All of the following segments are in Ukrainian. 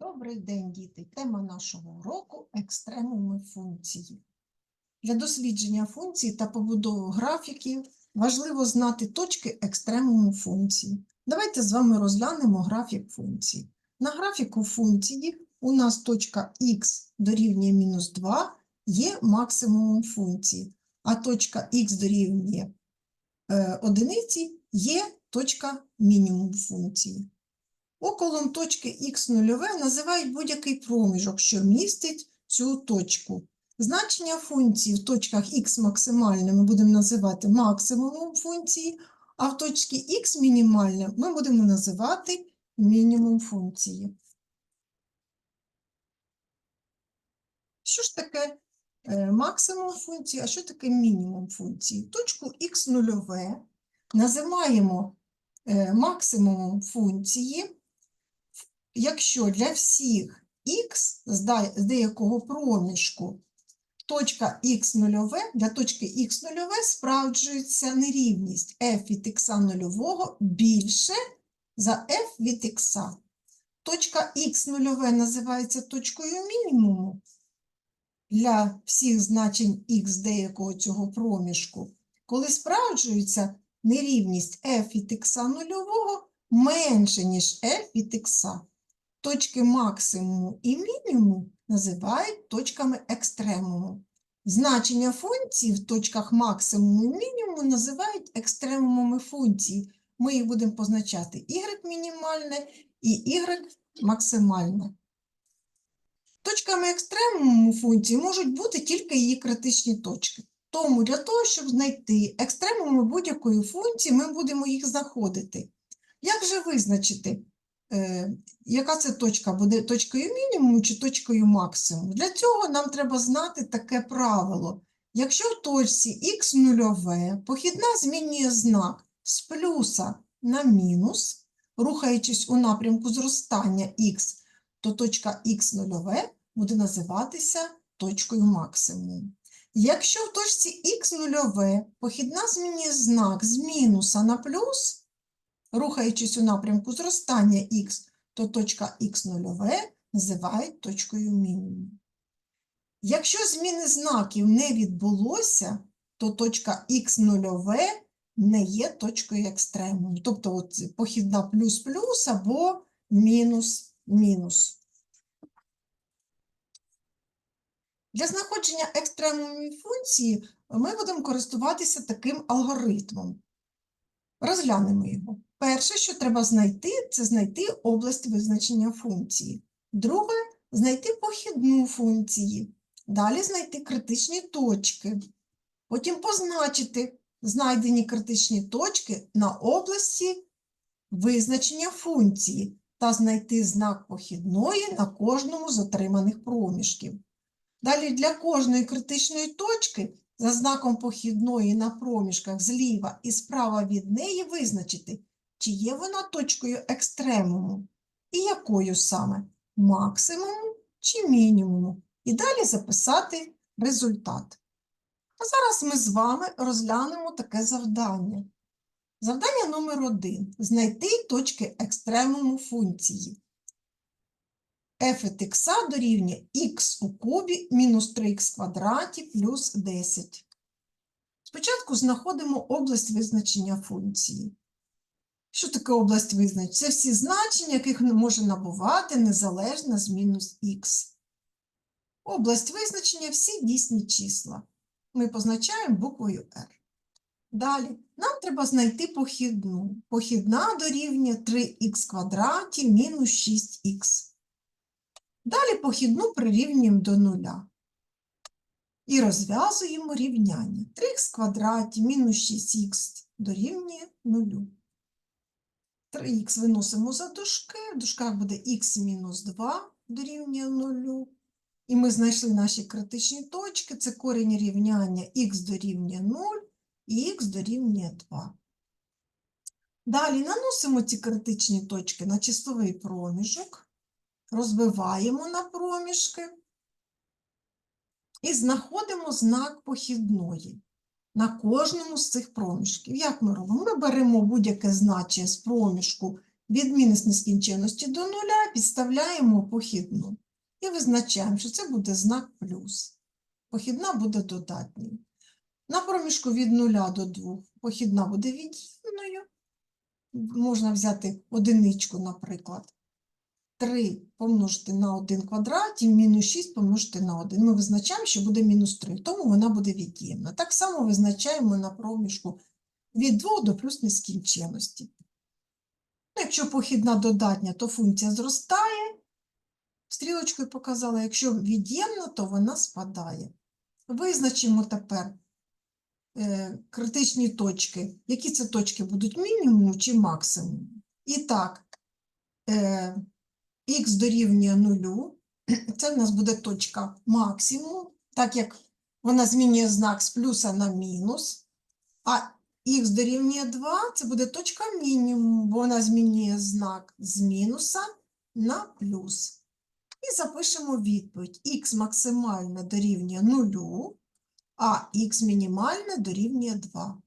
Добрий день, діти! Тема нашого уроку екстремуми функції. Для дослідження функцій та побудови графіків важливо знати точки екстремуму функції. Давайте з вами розглянемо графік функції. На графіку функції у нас точка х дорівнює мінус 2 є максимумом функції, а точка х дорівнює е, одиниці є точка мінімум функції. Околом точки х0 називають будь-який проміжок, що містить цю точку. Значення функції в точках х максимальне ми будемо називати максимумом функції, а в точці х мінімальне ми будемо називати мінімум функції. Що ж таке е, максимум функції, а що таке мінімум функції? Точку х0 називаємо е, максимумом функції якщо для всіх х з деякого проміжку точка х0, для точки х0 справджується нерівність f від х нульового більше за f від х. Точка х0 називається точкою мінімуму для всіх значень х деякого цього проміжку, коли справджується нерівність f від х нульового менше, ніж f від х. Точки максимуму і мінімуму називають точками екстремуму. Значення функцій в точках максимуму і мінімуму називають екстремумами функції. Ми їх будемо позначати y мінімальне і y максимальне. Точками екстремуму функції можуть бути тільки її критичні точки. Тому для того, щоб знайти екстремуми будь-якої функції, ми будемо їх знаходити. Як же визначити? Е, яка це точка буде точкою мінімуму чи точкою максимуму. Для цього нам треба знати таке правило. Якщо в точці х нульове похідна змінює знак з плюса на мінус, рухаючись у напрямку зростання х, то точка х нульове буде називатися точкою максимуму. Якщо в точці х нульове похідна змінює знак з мінуса на плюс, рухаючись у напрямку зростання х, то точка х0 називають точкою мінімуму. Якщо зміни знаків не відбулося, то точка х0 не є точкою екстремуму. Тобто от похідна плюс-плюс або мінус-мінус. Для знаходження екстремумів функції ми будемо користуватися таким алгоритмом. Розглянемо його. Перше, що треба знайти, це знайти область визначення функції. Друге знайти похідну функції. Далі знайти критичні точки. Потім позначити знайдені критичні точки на області визначення функції та знайти знак похідної на кожному з отриманих проміжків. Далі для кожної критичної точки за знаком похідної на проміжках зліва і справа від неї визначити, чи є вона точкою екстремуму, і якою саме максимуму чи мінімуму, і далі записати результат. А зараз ми з вами розглянемо таке завдання. Завдання номер один знайти точки екстремуму функції. f від х дорівнює х у кубі мінус 3х квадраті плюс 10. Спочатку знаходимо область визначення функції. Що таке область визначення? Це всі значення, яких може набувати незалежно з мінус х. Область визначення всі дійсні числа. Ми позначаємо буквою R. Далі нам треба знайти похідну. Похідна дорівнює 3х квадраті мінус 6х. Далі похідну прирівнюємо до нуля. І розв'язуємо рівняння. 3х квадраті мінус 6х дорівнює нулю. 3х виносимо за дужки, в дужках буде х мінус 2 дорівнює 0. І ми знайшли наші критичні точки. Це корінь рівняння х дорівнює 0 і х дорівнює 2. Далі наносимо ці критичні точки на числовий проміжок, розбиваємо на проміжки і знаходимо знак похідної на кожному з цих проміжків. Як ми робимо? Ми беремо будь-яке значення з проміжку від мінус нескінченності до нуля підставляємо похідну і визначаємо, що це буде знак плюс. Похідна буде додатньою. На проміжку від 0 до 2 похідна буде від'ємною. Можна взяти одиничку, наприклад. 3 помножити на 1 квадрат і мінус 6 помножити на 1. Ми визначаємо, що буде мінус 3, тому вона буде від'ємна. Так само визначаємо на проміжку від 2 до плюс нескінченності. Якщо похідна додатня, то функція зростає. Стрілочкою показала, якщо від'ємна, то вона спадає. Визначимо тепер е, критичні точки. Які це точки будуть мінімум чи максимум? І так, е, х дорівнює нулю. Це в нас буде точка максимум, так як вона змінює знак з плюса на мінус. А х дорівнює 2 це буде точка мінімум, бо вона змінює знак з мінуса на плюс. І запишемо відповідь. х максимальне дорівнює 0, а х мінімальне дорівнює 2.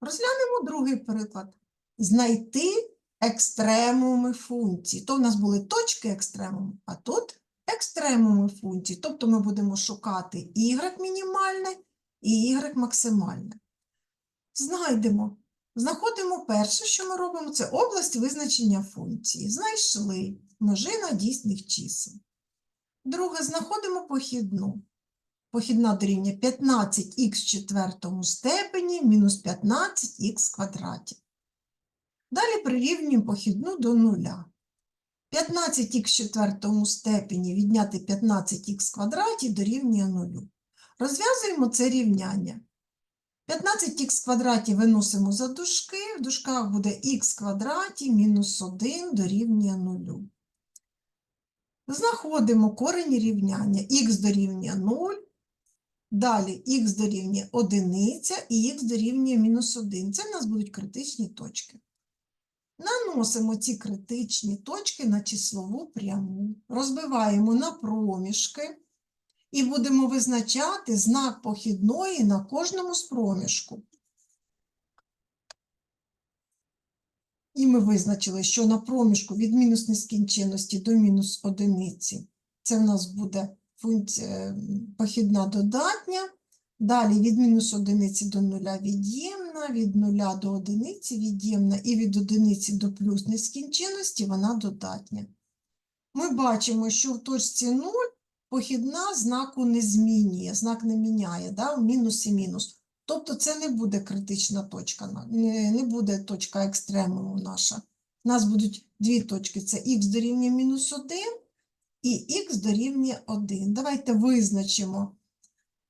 Розглянемо другий приклад. Знайти екстремуми функції. То в нас були точки екстремуму, а тут екстремуми функції. Тобто ми будемо шукати y мінімальне і y максимальне. Знайдемо. Знаходимо перше, що ми робимо, це область визначення функції. Знайшли множина дійсних чисел. Друге, знаходимо похідну. Похідна дорівнює 15х в четвертому степені мінус 15х квадраті. Далі прирівнюємо похідну до нуля. 15х в четвертому степені відняти 15х квадраті дорівнює нулю. Розв'язуємо це рівняння. 15х квадраті виносимо за дужки, в дужках буде х квадраті мінус 1 дорівнює 0. Знаходимо корені рівняння. х дорівнює 0, далі х дорівнює 1 і х дорівнює мінус 1. Це в нас будуть критичні точки. Наносимо ці критичні точки на числову пряму, розбиваємо на проміжки і будемо визначати знак похідної на кожному з проміжку. І ми визначили, що на проміжку від мінус нескінченності до мінус одиниці це в нас буде функція похідна додатня. Далі від мінус одиниці до нуля від'ємна, від нуля до одиниці від'ємна і від одиниці до плюс нескінченності вона додатня. Ми бачимо, що в точці 0 похідна знаку не змінює, знак не міняє, да? мінус і мінус. Тобто це не буде критична точка, не, буде точка екстремуму наша. У нас будуть дві точки: це х дорівнює мінус 1 і х дорівнює 1. Давайте визначимо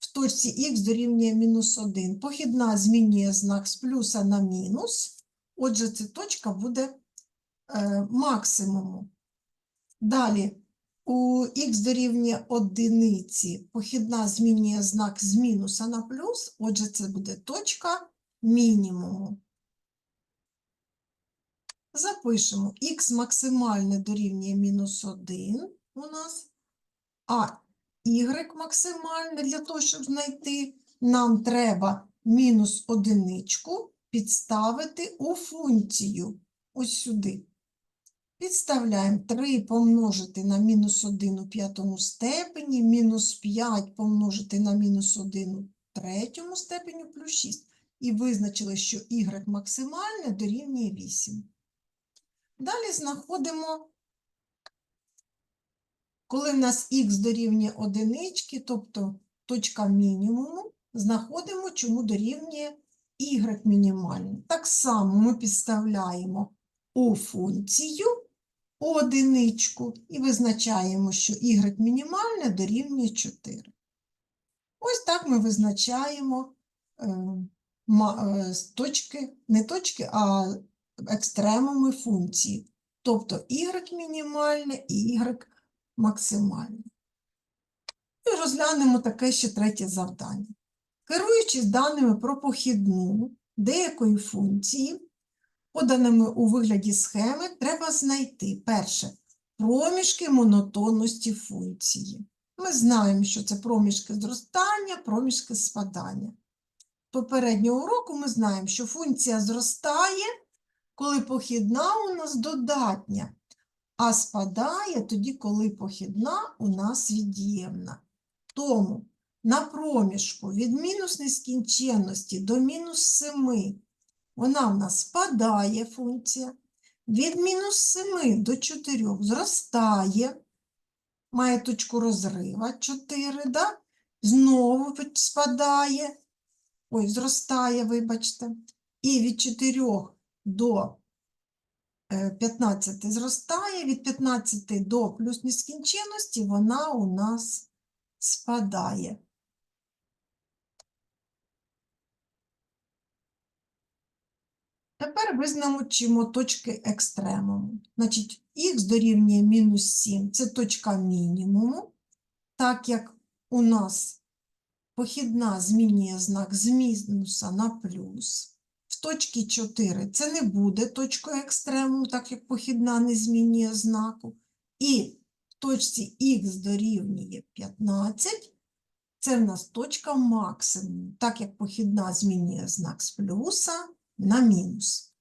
в точці х дорівнює мінус 1. Похідна змінює знак з плюса на мінус. Отже, ця точка буде е, максимуму. Далі у х дорівнює одиниці, похідна змінює знак з мінуса на плюс, отже, це буде точка мінімуму. Запишемо х максимальне дорівнює мінус 1 у нас, а y максимальне для того, щоб знайти, нам треба мінус одиничку підставити у функцію ось сюди. Підставляємо 3 помножити на мінус 1 у п'ятому степені, мінус 5 помножити на мінус 1 у третьому степені плюс 6. І визначили, що y максимальне дорівнює 8. Далі знаходимо, коли в нас х дорівнює одинички, тобто точка мінімуму, знаходимо, чому дорівнює y мінімальне. Так само ми підставляємо у функцію одиничку і визначаємо, що y мінімальне дорівнює 4. Ось так ми визначаємо е, е, точки, не точки, а екстремуми функції. Тобто y мінімальне і y максимальне. І розглянемо таке ще третє завдання. Керуючись даними про похідну деякої функції, поданими у вигляді схеми, треба знайти перше проміжки монотонності функції. Ми знаємо, що це проміжки зростання, проміжки спадання. Попереднього уроку ми знаємо, що функція зростає, коли похідна у нас додатня, а спадає тоді, коли похідна у нас від'ємна. Тому на проміжку від мінус нескінченності до мінус 7 вона в нас спадає функція. Від мінус 7 до 4 зростає, має точку розрива 4, да? знову спадає, ой, зростає, вибачте. І від 4 до 15 зростає, від 15 до плюс нескінченності вона у нас спадає. Тепер визначимо точки екстремуму. Значить, х дорівнює мінус 7 – це точка мінімуму, так як у нас похідна змінює знак з мінуса на плюс. В точці 4 це не буде точкою екстремуму, так як похідна не змінює знаку. І в точці х дорівнює 15 це в нас точка максимуму, так як похідна змінює знак з плюса на мінус.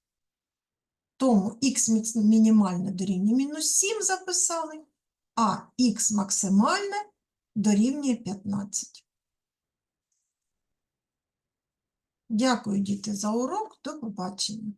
Тому х мінімальне дорівнює мінус 7 записали, а х максимальне дорівнює 15. Дякую, діти, за урок. До побачення.